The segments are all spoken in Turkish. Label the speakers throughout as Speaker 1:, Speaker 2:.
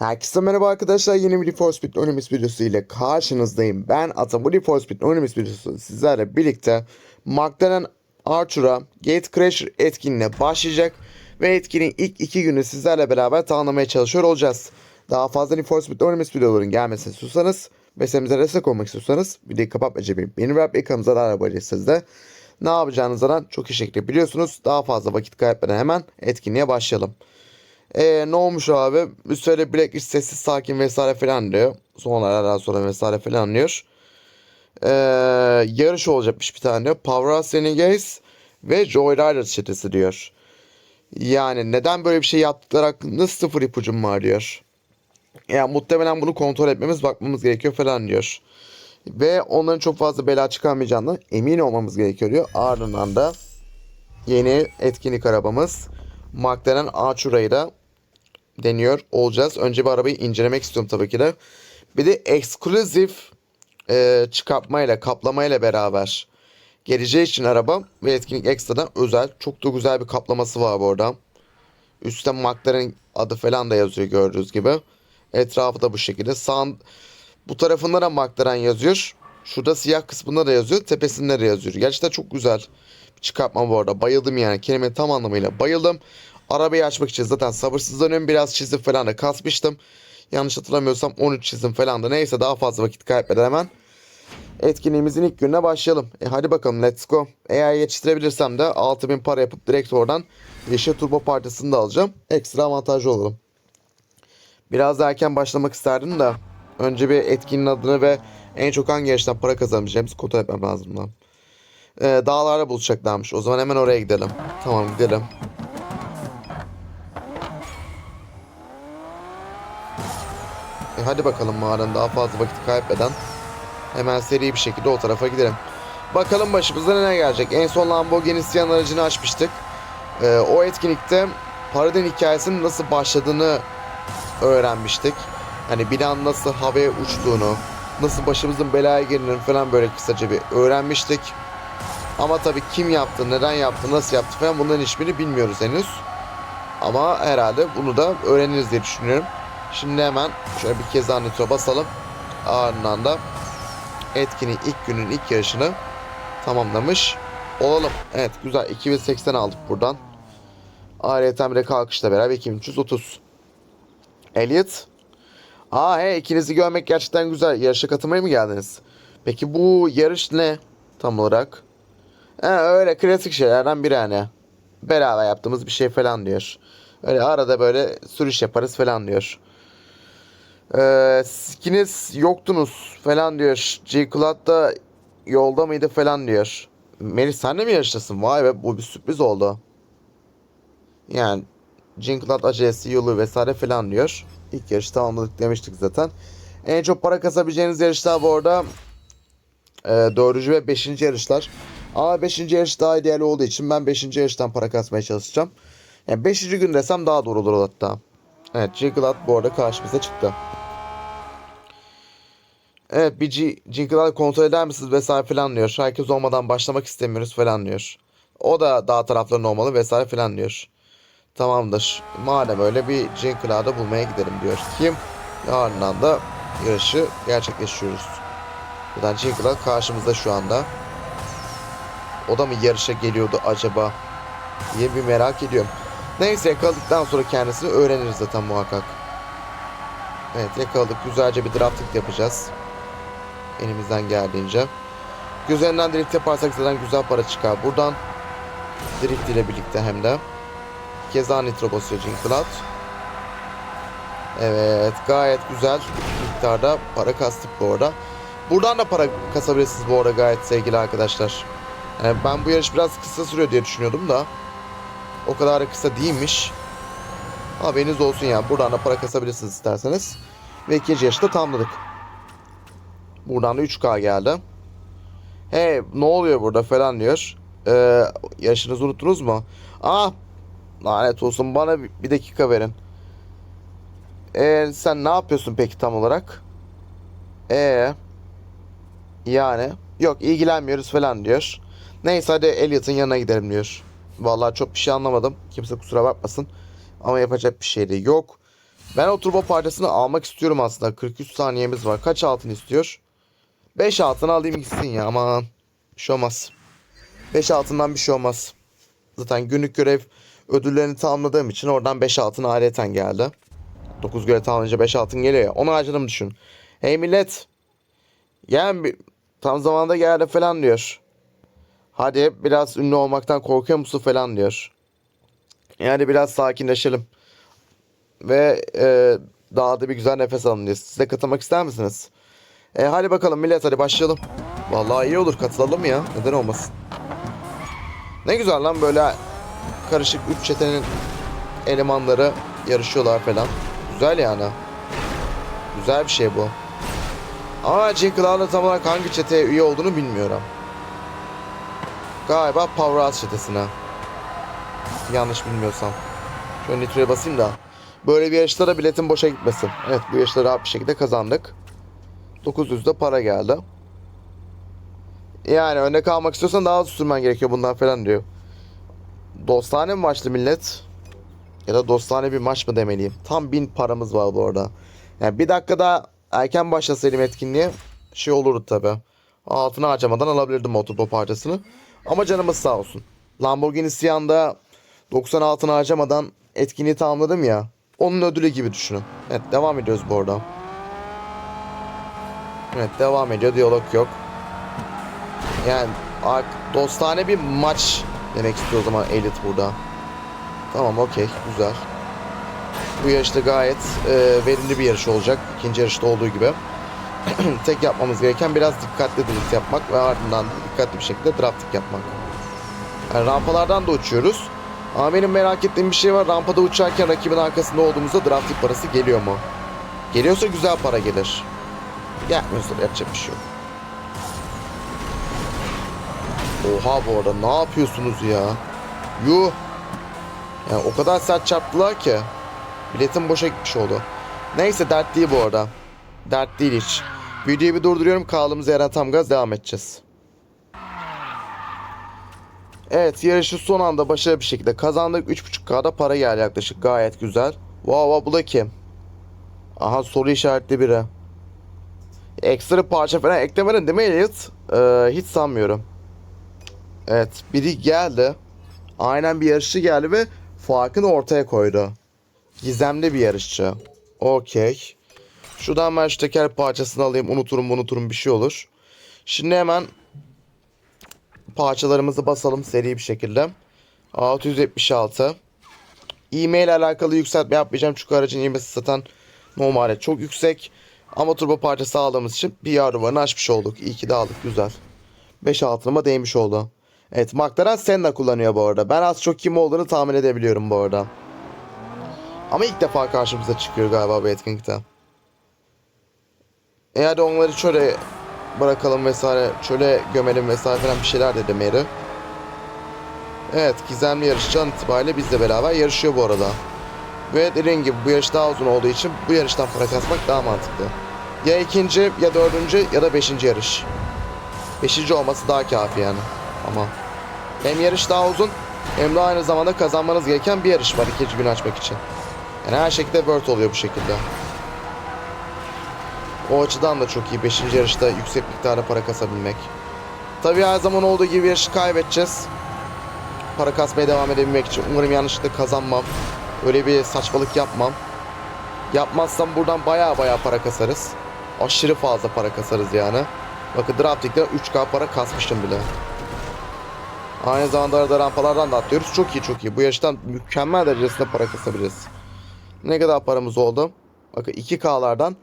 Speaker 1: Herkese merhaba arkadaşlar. Yeni bir For Speed Onimus videosu ile karşınızdayım. Ben Ata. Bu For Speed Onimus videosu sizlerle birlikte McLaren Arthur'a Gate Crasher etkinliğine başlayacak. Ve etkinin ilk iki günü sizlerle beraber tamamlamaya çalışıyor olacağız. Daha fazla Need for Speed Onimus videoların gelmesini istiyorsanız ve serimize destek olmak istiyorsanız videoyu kapatmayacak benim. Benim ve ekranımıza da arabacıysanız da ne yapacağınızdan çok iyi şekilde biliyorsunuz. Daha fazla vakit kaybetmeden hemen etkinliğe başlayalım. Ee, ne olmuş abi? Süre Blacklist sessiz sakin vesaire falan diyor. Sonralardan sonra vesaire falan diyor. Ee, yarış olacakmış bir tane. Power Renegades ve Joyrider çetesi diyor. Yani neden böyle bir şey yaptıkları hakkında sıfır ipucum var diyor. Yani muhtemelen bunu kontrol etmemiz bakmamız gerekiyor falan diyor. Ve onların çok fazla bela çıkarmayacağından emin olmamız gerekiyor diyor. Ardından da yeni etkinlik arabamız McLaren Artura'yı da deniyor olacağız. Önce bir arabayı incelemek istiyorum tabii ki de. Bir de ekskluzif e, çıkartmayla, kaplamayla beraber geleceği için araba ve etkinlik ekstradan özel. Çok da güzel bir kaplaması var bu arada. Üstte McLaren adı falan da yazıyor gördüğünüz gibi. Etrafı da bu şekilde. Sağ, bu tarafında da McLaren yazıyor. Şurada siyah kısmında da yazıyor. Tepesinde de yazıyor. Gerçekten çok güzel bir çıkartma bu arada. Bayıldım yani. Kelimenin tam anlamıyla bayıldım. Arabayı açmak için zaten sabırsızlanıyorum. Biraz çizim falan da kasmıştım. Yanlış hatırlamıyorsam 13 çizim falan da. Neyse daha fazla vakit kaybetmeden hemen etkinliğimizin ilk gününe başlayalım. E hadi bakalım let's go. Eğer yetiştirebilirsem de 6000 para yapıp direkt oradan Yeşil Turbo partisini de alacağım. Ekstra avantajlı olurum. Biraz da erken başlamak isterdim de. Önce bir etkinin adını ve en çok hangi yarıştan para kazanabileceğimizi kontrol etmem lazım lan. Ee, dağlarda buluşacaklarmış. O zaman hemen oraya gidelim. Tamam gidelim. E hadi bakalım mağaranın daha fazla vakit kaybeden hemen seri bir şekilde o tarafa gidelim. Bakalım başımıza ne gelecek. En son Lamborghini Sian aracını açmıştık. Ee, o etkinlikte Paradin hikayesinin nasıl başladığını öğrenmiştik. Hani binanın nasıl havaya uçtuğunu, nasıl başımızın belaya girdiğini falan böyle kısaca bir öğrenmiştik. Ama tabii kim yaptı, neden yaptı, nasıl yaptı falan bunların hiçbirini bilmiyoruz henüz. Ama herhalde bunu da öğreniriz diye düşünüyorum. Şimdi hemen şöyle bir kez nitro basalım. Ardından da etkinin ilk günün ilk yarışını tamamlamış olalım. Evet güzel 2080 aldık buradan. Ayrıca bir de kalkışla beraber 2330. Elliot. Aa he ikinizi görmek gerçekten güzel. Yarışa katılmaya mı geldiniz? Peki bu yarış ne tam olarak? He öyle klasik şeylerden biri hani. Beraber yaptığımız bir şey falan diyor. Öyle arada böyle sürüş yaparız falan diyor. Ee, ikiniz yoktunuz falan diyor. G da yolda mıydı falan diyor. Melis sen de mi yarıştasın? Vay be bu bir sürpriz oldu. Yani G Cloud acelesi yolu vesaire falan diyor. İlk yarışı tamamladık demiştik zaten. En çok para kazabileceğiniz yarışlar bu arada e, 4. ve 5. yarışlar. Ama 5. yarış daha ideal olduğu için ben 5. yarıştan para kasmaya çalışacağım. Yani 5. gün desem daha doğru olur hatta. Evet Jigglat bu arada karşımıza çıktı. Evet bir Jigglat kontrol eder misiniz vesaire falan diyor. Herkes olmadan başlamak istemiyoruz falan diyor. O da dağ taraflarında olmalı vesaire falan diyor. Tamamdır. Madem öyle bir Jigglat'ı bulmaya gidelim diyor. Kim? Ardından da yarışı gerçekleştiriyoruz. Buradan Jigglat karşımızda şu anda. O da mı yarışa geliyordu acaba? diye bir merak ediyorum. Neyse yakaladıktan sonra kendisini öğreniriz zaten muhakkak. Evet yakaladık. Güzelce bir drafting yapacağız. Elimizden geldiğince. Güzelinden drift yaparsak zaten güzel para çıkar. Buradan drift ile birlikte hem de. Keza nitro basıyor Cloud. Evet gayet güzel miktarda para kastık bu arada. Buradan da para kasabilirsiniz bu arada gayet sevgili arkadaşlar. Yani ben bu yarış biraz kısa sürüyor diye düşünüyordum da. O kadar da kısa değilmiş. Haberiniz olsun ya. Buradan da para kasabilirsiniz isterseniz. Ve ikinci yarışta tamamladık. Buradan da 3K geldi. Hey ne oluyor burada falan diyor. Ee, yaşınızı unuttunuz mu? Ah lanet olsun bana bir, dakika verin. Ee, sen ne yapıyorsun peki tam olarak? Ee, yani yok ilgilenmiyoruz falan diyor. Neyse hadi Elliot'ın yanına gidelim diyor. Vallahi çok bir şey anlamadım. Kimse kusura bakmasın. Ama yapacak bir şey de yok. Ben o turbo parçasını almak istiyorum aslında. 43 saniyemiz var. Kaç altın istiyor? 5 altın alayım gitsin ya aman. Bir şey olmaz. 5 altından bir şey olmaz. Zaten günlük görev ödüllerini tamamladığım için oradan 5 altın aileten geldi. 9 görev tamamlayınca 5 altın geliyor ya. Onu harcadım düşün. Hey millet. Yani tam zamanda geldi falan diyor. Hadi biraz ünlü olmaktan korkuyor musun falan diyor. Yani biraz sakinleşelim. Ve e, daha da bir güzel nefes alın diye. Siz de katılmak ister misiniz? E hadi bakalım millet hadi başlayalım. Vallahi iyi olur katılalım ya. Neden olmasın? Ne güzel lan böyle karışık üç çetenin elemanları yarışıyorlar falan. Güzel yani. Güzel bir şey bu. Ama Cloud'ın tam olarak hangi çeteye üye olduğunu bilmiyorum. Galiba Powerhouse çetesine. Yanlış bilmiyorsam. Şöyle nitroya basayım da. Böyle bir yarışlara biletin boşa gitmesin. Evet bu yarışları rahat bir şekilde kazandık. 900 de para geldi. Yani önde kalmak istiyorsan daha az sürmen gerekiyor bundan falan diyor. Dostane mi maçlı millet? Ya da dostane bir maç mı demeliyim? Tam 1000 paramız var bu arada. Yani bir dakika daha erken başlasaydım etkinliğe şey olurdu tabi. Altına harcamadan alabilirdim o turbo parçasını. Ama canımız sağ olsun. Lamborghini Sian'da 90 altına harcamadan etkinliği tamamladım ya. Onun ödülü gibi düşünün. Evet devam ediyoruz bu arada. Evet devam ediyor. Diyalog yok. Yani dostane bir maç demek istiyor o zaman Elliot burada. Tamam okey güzel. Bu yarışta gayet e, verimli bir yarış olacak. İkinci yarışta olduğu gibi. Tek yapmamız gereken biraz dikkatli drift yapmak ve ardından dikkatli bir şekilde drafting yapmak. Yani rampalardan da uçuyoruz. Ama benim merak ettiğim bir şey var. Rampada uçarken rakibin arkasında olduğumuzda drafting parası geliyor mu? Geliyorsa güzel para gelir. Gelmiyorsa yapacak bir şey yok. Oha bu arada ne yapıyorsunuz ya? Yuh. Yani o kadar sert çarptılar ki. Biletim boşa gitmiş oldu. Neyse dert değil bu arada. Dert değil hiç. Videoyu bir durduruyorum. Kaldığımız yerden tam gaz devam edeceğiz. Evet yarışı son anda başarılı bir şekilde kazandık. 3.5K'da para geldi yaklaşık. Gayet güzel. Wow, wow bu da kim? Aha soru işaretli biri. Ekstra parça falan eklemedin değil mi Elliot? Ee, hiç sanmıyorum. Evet biri geldi. Aynen bir yarışçı geldi ve farkını ortaya koydu. Gizemli bir yarışçı. Okey. Şuradan ben şu teker parçasını alayım. Unuturum unuturum bir şey olur. Şimdi hemen parçalarımızı basalım seri bir şekilde. 676. E-mail ile alakalı yükseltme yapmayacağım çünkü aracın ivmesi zaten normalde çok yüksek. Ama turbo parçası aldığımız için bir yarı açmış olduk. İyi ki de aldık güzel. 5 altınıma değmiş oldu. Evet McLaren Senna kullanıyor bu arada. Ben az çok kim olduğunu tahmin edebiliyorum bu arada. Ama ilk defa karşımıza çıkıyor galiba bu etkinlikte. E hadi onları çöle bırakalım vesaire. Çöle gömelim vesaire falan bir şeyler dedi Mary. Evet gizemli yarışçı an itibariyle bizle beraber yarışıyor bu arada. Ve dediğim gibi bu yarış daha uzun olduğu için bu yarıştan para kasmak daha mantıklı. Ya ikinci ya dördüncü ya da beşinci yarış. Beşinci olması daha kafi yani. Ama hem yarış daha uzun hem de aynı zamanda kazanmanız gereken bir yarış var ikinci gün açmak için. Yani her şekilde word oluyor bu şekilde. O açıdan da çok iyi. Beşinci yarışta yüksek miktarda para kasabilmek. Tabii her zaman olduğu gibi yarışı kaybedeceğiz. Para kasmaya devam edebilmek için. Umarım yanlışlıkla kazanmam. Öyle bir saçmalık yapmam. Yapmazsam buradan baya baya para kasarız. Aşırı fazla para kasarız yani. Bakın drafting'de 3K para kasmıştım bile. Aynı zamanda arada rampalardan da atlıyoruz. Çok iyi çok iyi. Bu yarıştan mükemmel derecesinde para kasabiliriz. Ne kadar paramız oldu? Bakın 2K'lardan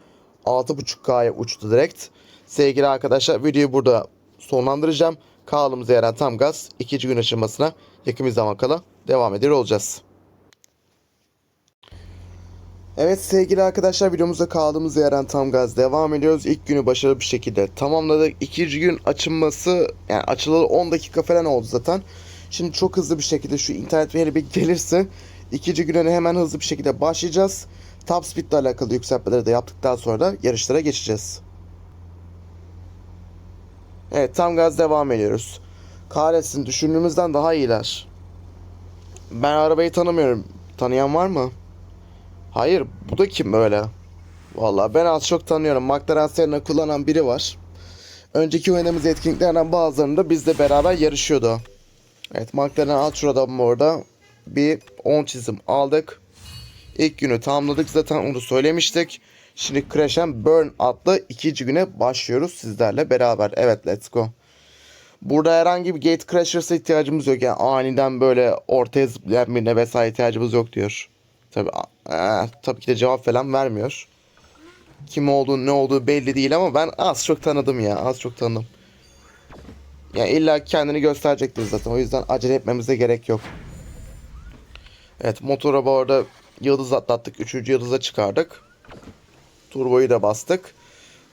Speaker 1: 6.5K'ya uçtu direkt. Sevgili arkadaşlar videoyu burada sonlandıracağım. Kaldığımız yerden tam gaz ikinci gün aşamasına yakın bir zaman kala devam ediyor olacağız. Evet sevgili arkadaşlar videomuzda kaldığımız yerden tam gaz devam ediyoruz. İlk günü başarılı bir şekilde tamamladık. İkinci gün açılması yani açılalı 10 dakika falan oldu zaten. Şimdi çok hızlı bir şekilde şu internet veri bir gelirse ikinci güne hemen hızlı bir şekilde başlayacağız. Top speed ile alakalı yükseltmeleri de yaptıktan sonra da yarışlara geçeceğiz. Evet tam gaz devam ediyoruz. Kahretsin düşündüğümüzden daha iyiler. Ben arabayı tanımıyorum. Tanıyan var mı? Hayır bu da kim böyle? Vallahi ben az çok tanıyorum. McLaren Senna kullanan biri var. Önceki oynadığımız etkinliklerden bazılarında bizle beraber yarışıyordu. Evet McLaren Ultra'dan orada bir 10 çizim aldık. İlk günü tamamladık zaten onu söylemiştik. Şimdi Crash and Burn adlı ikinci güne başlıyoruz sizlerle beraber. Evet let's go. Burada herhangi bir Gate Crashers'a ihtiyacımız yok. Yani aniden böyle ortaya zıplayan birine vesaire ihtiyacımız yok diyor. Tabi tabii ki de cevap falan vermiyor. Kim olduğu ne olduğu belli değil ama ben az çok tanıdım ya. Az çok tanıdım. Yani illa kendini gösterecektir zaten. O yüzden acele etmemize gerek yok. Evet motora bu arada yıldız atlattık. Üçüncü yıldıza çıkardık. Turboyu da bastık.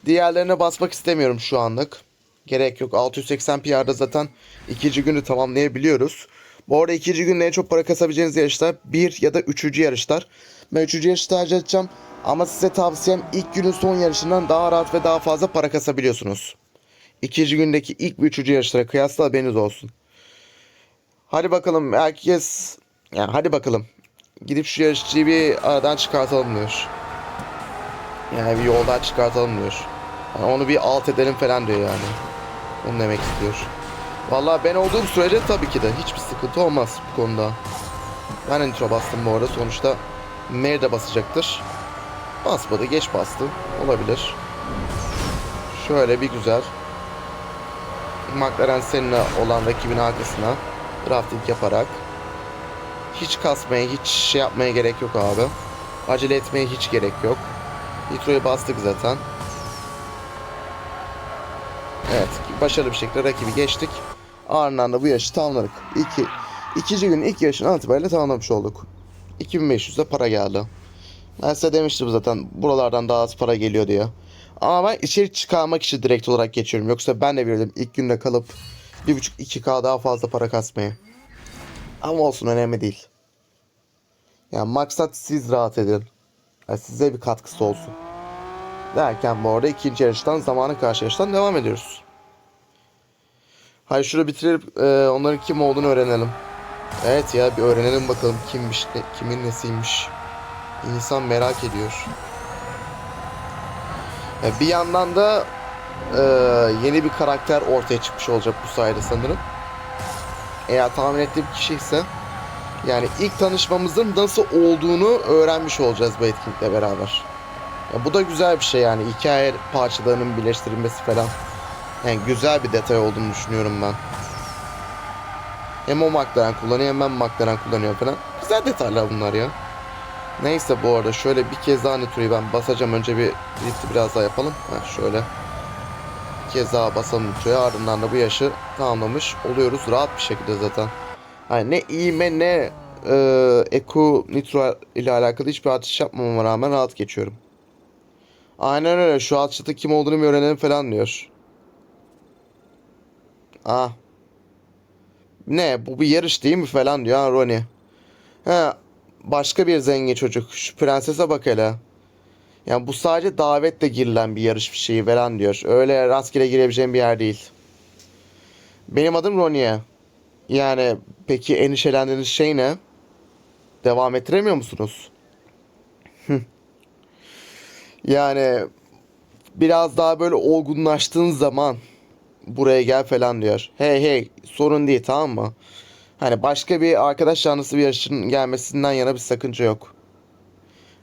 Speaker 1: Diğerlerine basmak istemiyorum şu anlık. Gerek yok. 680 PR'da zaten ikinci günü tamamlayabiliyoruz. Bu arada ikinci günde en çok para kasabileceğiniz yarışlar bir ya da üçüncü yarışlar. Ben üçüncü yarışı tercih edeceğim. Ama size tavsiyem ilk günün son yarışından daha rahat ve daha fazla para kasabiliyorsunuz. İkinci gündeki ilk ve üçüncü yarışlara kıyasla haberiniz olsun. Hadi bakalım herkes... Yani hadi bakalım. Gidip şu yarışçıyı bir aradan çıkartalım diyor. Yani bir yoldan çıkartalım diyor. Yani onu bir alt edelim falan diyor yani. Onu demek istiyor. Vallahi ben olduğum sürece tabii ki de hiçbir sıkıntı olmaz bu konuda. Ben intro bastım bu arada. Sonuçta Mary de basacaktır. Basmadı. Geç bastı. Olabilir. Şöyle bir güzel. McLaren Senna olan rakibin arkasına drafting yaparak hiç kasmaya, hiç şey yapmaya gerek yok abi. Acele etmeye hiç gerek yok. Nitro'yu bastık zaten. Başarılı bir şekilde rakibi geçtik. Ardından da bu yarışı tamamladık. İki, ikinci günün ilk yarışını itibariyle tamamlamış olduk. 2500'de para geldi. Ben size demiştim zaten buralardan daha az para geliyor diye. Ama ben içeri çıkarmak için direkt olarak geçiyorum. Yoksa ben de bilirdim ilk günde kalıp 1.5-2K daha fazla para kasmayı. Ama olsun önemli değil. Yani maksat siz rahat edin. Yani size bir katkısı olsun. Derken bu arada ikinci yarıştan zamanı karşı yarıştan devam ediyoruz. Hayır şurada bitirelim e, onların kim olduğunu öğrenelim. Evet ya bir öğrenelim bakalım kimmiş ne, kimin nesiymiş. İnsan merak ediyor. E, bir yandan da e, yeni bir karakter ortaya çıkmış olacak bu sayede sanırım. Eğer tahmin ettiğim kişi ise yani ilk tanışmamızın nasıl olduğunu öğrenmiş olacağız bu etkinlikle beraber. Ya bu da güzel bir şey yani hikaye parçalarının birleştirilmesi falan. Yani güzel bir detay olduğunu düşünüyorum ben. Hem o McLaren kullanıyor hem ben McLaren kullanıyor falan. Güzel detaylar bunlar ya. Neyse bu arada şöyle bir kez daha Nitro'yu ben basacağım. Önce bir drifti biraz daha yapalım. Heh, şöyle. Bir kez daha basalım Nitro'ya. Ardından da bu yaşı tamamlamış oluyoruz. Rahat bir şekilde zaten. Hani ne iğme ne e, Eco Nitro ile alakalı hiçbir atış yapmamama rağmen rahat geçiyorum. Aynen öyle. Şu çatı kim olduğunu öğrenelim falan diyor. Ah. Ne bu bir yarış değil mi falan diyor ha Ronnie. He başka bir zengin çocuk. Şu prensese bak hele. Yani bu sadece davetle girilen bir yarış bir şeyi falan diyor. Öyle rastgele girebileceğim bir yer değil. Benim adım Ronnie. Yani peki endişelendiğiniz şey ne? Devam ettiremiyor musunuz? yani biraz daha böyle olgunlaştığın zaman buraya gel falan diyor. Hey hey sorun değil tamam mı? Hani başka bir arkadaş canlısı bir yarışın gelmesinden yana bir sakınca yok.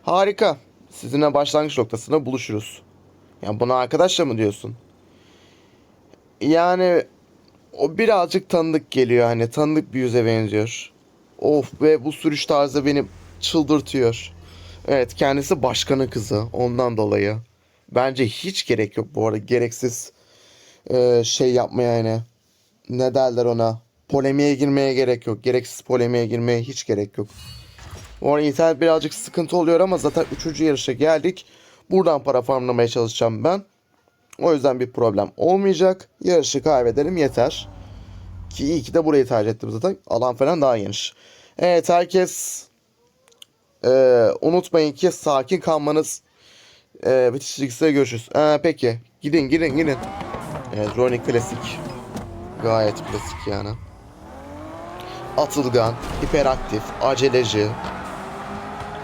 Speaker 1: Harika. Sizinle başlangıç noktasında buluşuruz. Yani buna arkadaşla mı diyorsun? Yani o birazcık tanıdık geliyor hani tanıdık bir yüze benziyor. Of ve bu sürüş tarzı beni çıldırtıyor. Evet kendisi başkanın kızı ondan dolayı. Bence hiç gerek yok bu arada gereksiz e, şey yapmaya yani. Ne derler ona? Polemiğe girmeye gerek yok. Gereksiz polemiğe girmeye hiç gerek yok. Bu arada internet birazcık sıkıntı oluyor ama zaten 3. yarışa geldik. Buradan para farmlamaya çalışacağım ben. O yüzden bir problem olmayacak. Yarışı kaybedelim yeter. Ki iyi ki de burayı tercih ettim zaten. Alan falan daha geniş. Evet herkes e, unutmayın ki sakin kalmanız e, bitiş çizgisinde görüşürüz. E, peki gidin gidin gidin. Evet Ronnie klasik. Gayet klasik yani. Atılgan, hiperaktif, aceleci.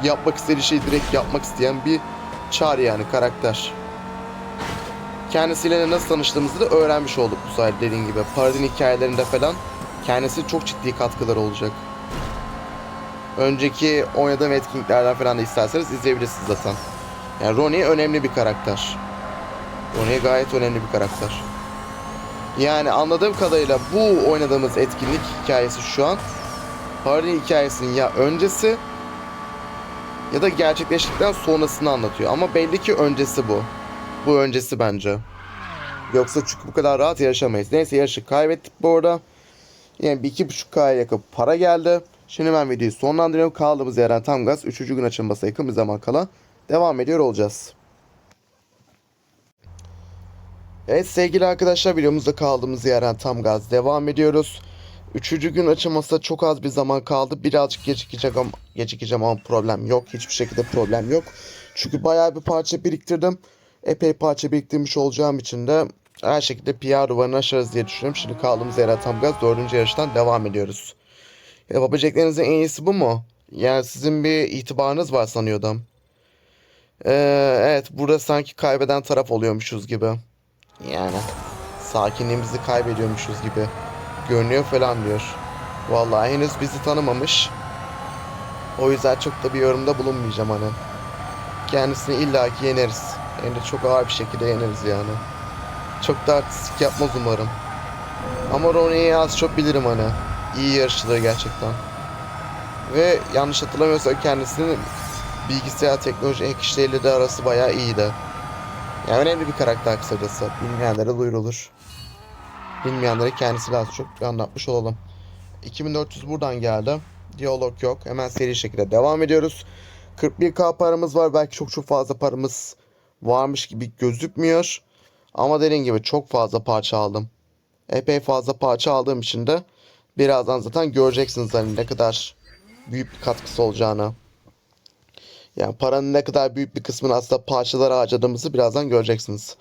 Speaker 1: yapmak istediği şeyi direkt yapmak isteyen bir çağrı yani karakter. Kendisiyle nasıl tanıştığımızı da öğrenmiş olduk bu sayede dediğin gibi. Paradin hikayelerinde falan kendisi çok ciddi katkıları olacak. Önceki oynadığım etkinliklerden falan da isterseniz izleyebilirsiniz zaten. Yani Ronnie önemli bir karakter. Ronnie gayet önemli bir karakter. Yani anladığım kadarıyla bu oynadığımız etkinlik hikayesi şu an Paradin hikayesinin ya öncesi ya da gerçekleştikten sonrasını anlatıyor. Ama belli ki öncesi bu. Bu öncesi bence. Yoksa çünkü bu kadar rahat yarışamayız. Neyse yarışı kaybettik bu arada. Yani bir iki buçuk K'ya yakın para geldi. Şimdi ben videoyu sonlandırıyorum. Kaldığımız yerden tam gaz. Üçüncü gün açılması yakın bir zaman kala devam ediyor olacağız. Evet sevgili arkadaşlar videomuzda kaldığımız yerden tam gaz devam ediyoruz. Üçüncü gün açılmasına çok az bir zaman kaldı. Birazcık gecikecek ama, gecikeceğim ama problem yok. Hiçbir şekilde problem yok. Çünkü bayağı bir parça biriktirdim. Epey parça biriktirmiş olacağım için de her şekilde PR duvarını aşarız diye düşünüyorum. Şimdi kaldığımız yerden tam gaz dördüncü yarıştan devam ediyoruz. Yapabileceklerinizin en iyisi bu mu? Yani sizin bir itibarınız var sanıyordum. Ee, evet burada sanki kaybeden taraf oluyormuşuz gibi. Yani sakinliğimizi kaybediyormuşuz gibi görünüyor falan diyor. Vallahi henüz bizi tanımamış. O yüzden çok da bir yorumda bulunmayacağım hani. Kendisini illaki yeneriz. Hem de çok ağır bir şekilde yeneriz yani. Çok da artistik yapmaz umarım. Ama Ronnie'yi az çok bilirim hani. İyi yarışçıdır gerçekten. Ve yanlış hatırlamıyorsam kendisinin bilgisayar teknoloji ek işleriyle de arası bayağı iyiydi. Yani önemli bir karakter kısacası. Bilmeyenlere duyurulur. Bilmeyenlere kendisi az çok anlatmış olalım. 2400 buradan geldi. Diyalog yok. Hemen seri şekilde devam ediyoruz. 41k paramız var. Belki çok çok fazla paramız varmış gibi gözükmüyor. Ama dediğim gibi çok fazla parça aldım. Epey fazla parça aldığım için de birazdan zaten göreceksiniz hani ne kadar büyük bir katkısı olacağını. Yani paranın ne kadar büyük bir kısmını aslında parçalara harcadığımızı birazdan göreceksiniz.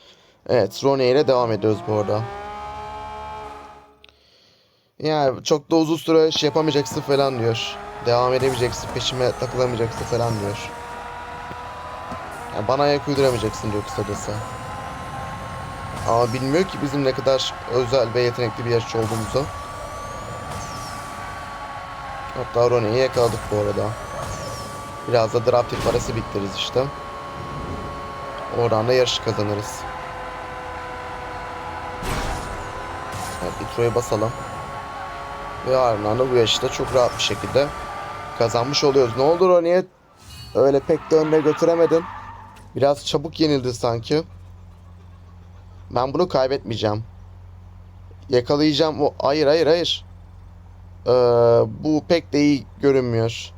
Speaker 1: Evet Ronnie ile devam ediyoruz bu arada. Yani çok da uzun süre şey yapamayacaksın falan diyor. Devam edemeyeceksin, peşime takılamayacaksın falan diyor. Yani bana ayak uyduramayacaksın diyor kısacası. Ama bilmiyor ki bizim ne kadar özel ve yetenekli bir yarışçı olduğumuzu. Hatta Ronnie'yi yakaladık bu arada. Biraz da draft parası biriktiririz işte. Oradan da yarışı kazanırız. Evet, Nitro'ya basalım. Ve ardından da bu yarışta çok rahat bir şekilde kazanmış oluyoruz. Ne oldu Ronnie'ye? Öyle pek de önüne götüremedin. Biraz çabuk yenildi sanki. Ben bunu kaybetmeyeceğim. Yakalayacağım. O hayır hayır hayır. Ee, bu pek de iyi görünmüyor.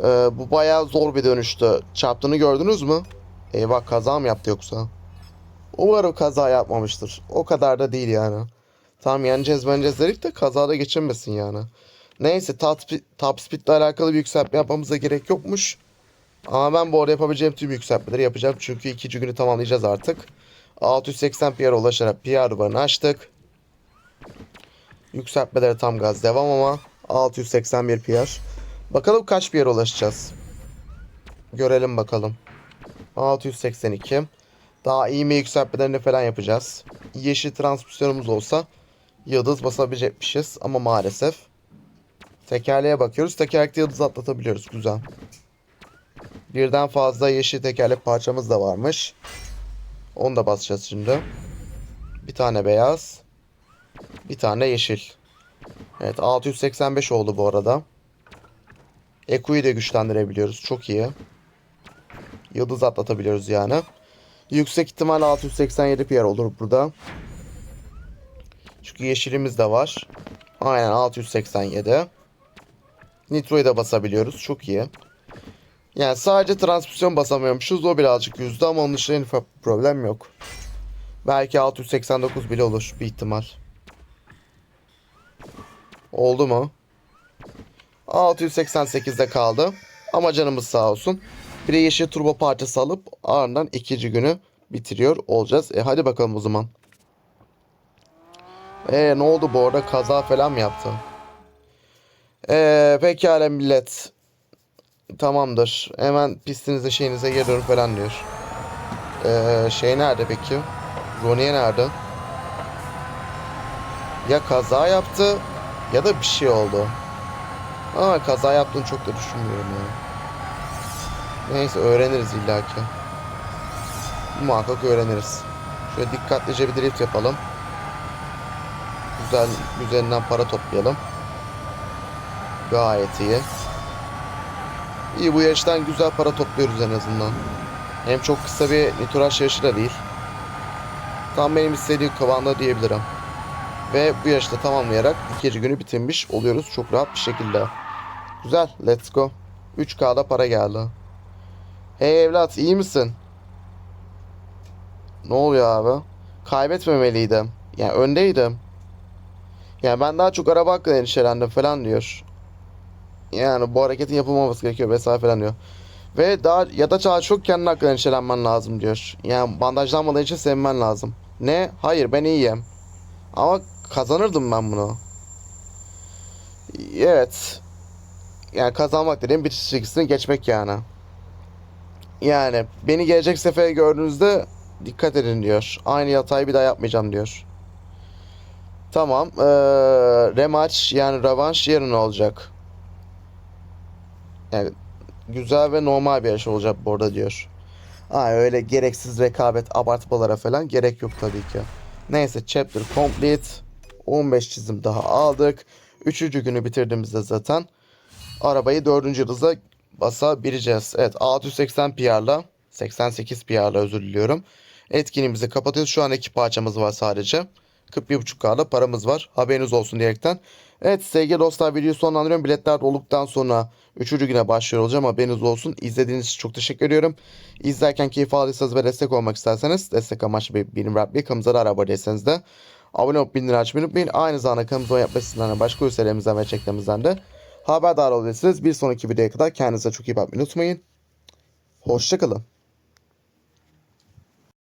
Speaker 1: Ee, bu bayağı zor bir dönüştü. Çarptığını gördünüz mü? Eyvah kaza mı yaptı yoksa? Umarım kaza yapmamıştır. O kadar da değil yani. Tamam yeneceğiz yeneceğiz dedik de kazada geçirmesin yani. Neyse top, speed, top speed ile alakalı bir yükseltme yapmamıza gerek yokmuş. Ama ben bu arada yapabileceğim tüm yükseltmeleri yapacağım. Çünkü ikinci günü tamamlayacağız artık. 680 PR ulaşarak PR duvarını açtık. Yükseltmelere tam gaz devam ama 681 PR. Bakalım kaç PR ulaşacağız. Görelim bakalım. 682. Daha iyi mi yükseltmelerini falan yapacağız. Yeşil transmisyonumuz olsa yıldız basabilecekmişiz ama maalesef. Tekerleğe bakıyoruz. Tekerlekte yıldız atlatabiliyoruz. Güzel. Birden fazla yeşil tekerlek parçamız da varmış. Onu da basacağız şimdi. Bir tane beyaz. Bir tane yeşil. Evet 685 oldu bu arada. Eku'yu da güçlendirebiliyoruz. Çok iyi. Yıldız atlatabiliyoruz yani. Yüksek ihtimal 687 PR olur burada. Çünkü yeşilimiz de var. Aynen 687. Nitro'yu da basabiliyoruz. Çok iyi. Yani sadece transmisyon basamıyormuşuz. O birazcık yüzdü ama onun dışında problem yok. Belki 689 bile olur bir ihtimal. Oldu mu? 688'de kaldı. Ama canımız sağ olsun. Bir de yeşil turbo parçası alıp ardından ikinci günü bitiriyor olacağız. E hadi bakalım o zaman. E ne oldu bu arada kaza falan mı yaptı? E pekala millet. Tamamdır. Hemen pistinize şeyinize geri dönün falan diyor. Ee, şey nerede peki? Ronnie nerede? Ya kaza yaptı ya da bir şey oldu. Ama kaza yaptığını çok da düşünmüyorum ya. Neyse öğreniriz illaki. Muhakkak öğreniriz. Şöyle dikkatlice bir drift yapalım. Güzel üzerinden para toplayalım. Gayet iyi. İyi bu yarıştan güzel para topluyoruz en azından. Hem çok kısa bir nitraj yarışı da değil. Tam benim istediğim kıvamda diyebilirim. Ve bu yarışta tamamlayarak ikinci günü bitirmiş oluyoruz çok rahat bir şekilde. Güzel let's go. 3K'da para geldi. Hey evlat iyi misin? Ne oluyor abi? Kaybetmemeliydim. Yani öndeydim. Yani ben daha çok araba hakkında endişelendim falan diyor. Yani bu hareketin yapılmaması gerekiyor vesaire falan diyor. Ve daha ya da daha çok kendin hakkında endişelenmen lazım diyor. Yani bandajlanmadığın için sevinmen lazım. Ne? Hayır ben iyiyim. Ama kazanırdım ben bunu. Evet. Yani kazanmak dediğim bir çizgisini geçmek yani. Yani beni gelecek sefer gördüğünüzde dikkat edin diyor. Aynı hatayı bir daha yapmayacağım diyor. Tamam. Ee, rematch yani rövanş yarın olacak. Yani güzel ve normal bir yarış olacak bu arada diyor. Aa öyle gereksiz rekabet abartmalara falan gerek yok tabii ki. Neyse chapter complete. 15 çizim daha aldık. Üçüncü günü bitirdiğimizde zaten arabayı dördüncü yıldıza basabileceğiz. Evet 680 PR'la 88 PR'la özür diliyorum. Etkinliğimizi kapatıyoruz. Şu an iki parçamız var sadece. 41.5K'da paramız var. Haberiniz olsun diyerekten. Evet sevgili dostlar videoyu sonlandırıyorum. Biletler olduktan sonra 3. güne başlıyor olacağım. Haberiniz olsun. İzlediğiniz için çok teşekkür ediyorum. İzlerken keyif aldıysanız ve destek olmak isterseniz destek amaçlı bir benim Rabbi kanalımıza da araba değilseniz de abone olup bildirim açmayı unutmayın. Aynı zamanda kanalımıza yapmasından başka ürünlerimizden ve çeklerimizden de haberdar olabilirsiniz. Bir sonraki videoya kadar kendinize çok iyi bakmayı unutmayın. Hoşçakalın.